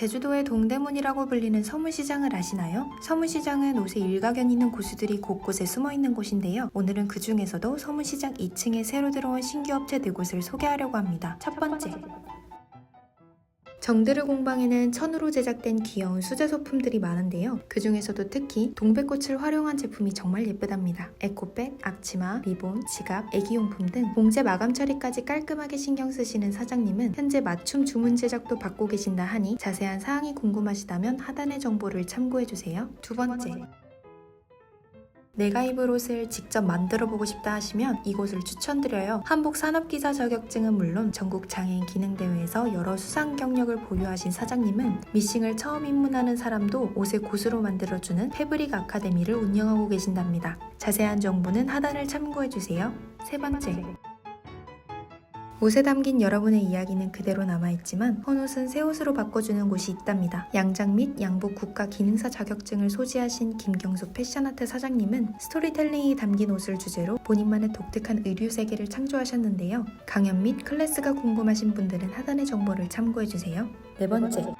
제주도의 동대문이라고 불리는 서문시장을 아시나요? 서문시장은 옷에 일가견 있는 고수들이 곳곳에 숨어 있는 곳인데요. 오늘은 그 중에서도 서문시장 2층에 새로 들어온 신규 업체 네 곳을 소개하려고 합니다. 첫 번째. 정드르 공방에는 천으로 제작된 귀여운 수제 소품들이 많은데요. 그 중에서도 특히 동백꽃을 활용한 제품이 정말 예쁘답니다. 에코백, 앞치마, 리본, 지갑, 애기용품 등 봉제 마감 처리까지 깔끔하게 신경 쓰시는 사장님은 현재 맞춤 주문 제작도 받고 계신다 하니 자세한 사항이 궁금하시다면 하단의 정보를 참고해주세요. 두 번째. 내가 입을 옷을 직접 만들어 보고 싶다 하시면 이곳을 추천드려요. 한복 산업기사 자격증은 물론 전국 장애인 기능대회에서 여러 수상 경력을 보유하신 사장님은 미싱을 처음 입문하는 사람도 옷을 고수로 만들어주는 패브릭 아카데미를 운영하고 계신답니다. 자세한 정보는 하단을 참고해주세요. 세 번째. 옷에 담긴 여러분의 이야기는 그대로 남아있지만 헌옷은 새 옷으로 바꿔주는 곳이 있답니다. 양장 및 양복 국가 기능사 자격증을 소지하신 김경수 패션아트 사장님은 스토리텔링이 담긴 옷을 주제로 본인만의 독특한 의류 세계를 창조하셨는데요. 강연 및 클래스가 궁금하신 분들은 하단의 정보를 참고해주세요. 네 번째.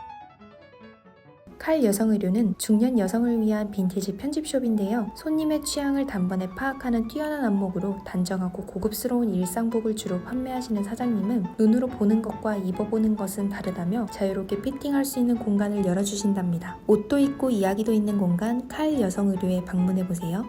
칼 여성 의류는 중년 여성을 위한 빈티지 편집숍인데요. 손님의 취향을 단번에 파악하는 뛰어난 안목으로 단정하고 고급스러운 일상복을 주로 판매하시는 사장님은 눈으로 보는 것과 입어보는 것은 다르다며 자유롭게 피팅할 수 있는 공간을 열어주신답니다. 옷도 있고 이야기도 있는 공간 칼 여성 의류에 방문해보세요.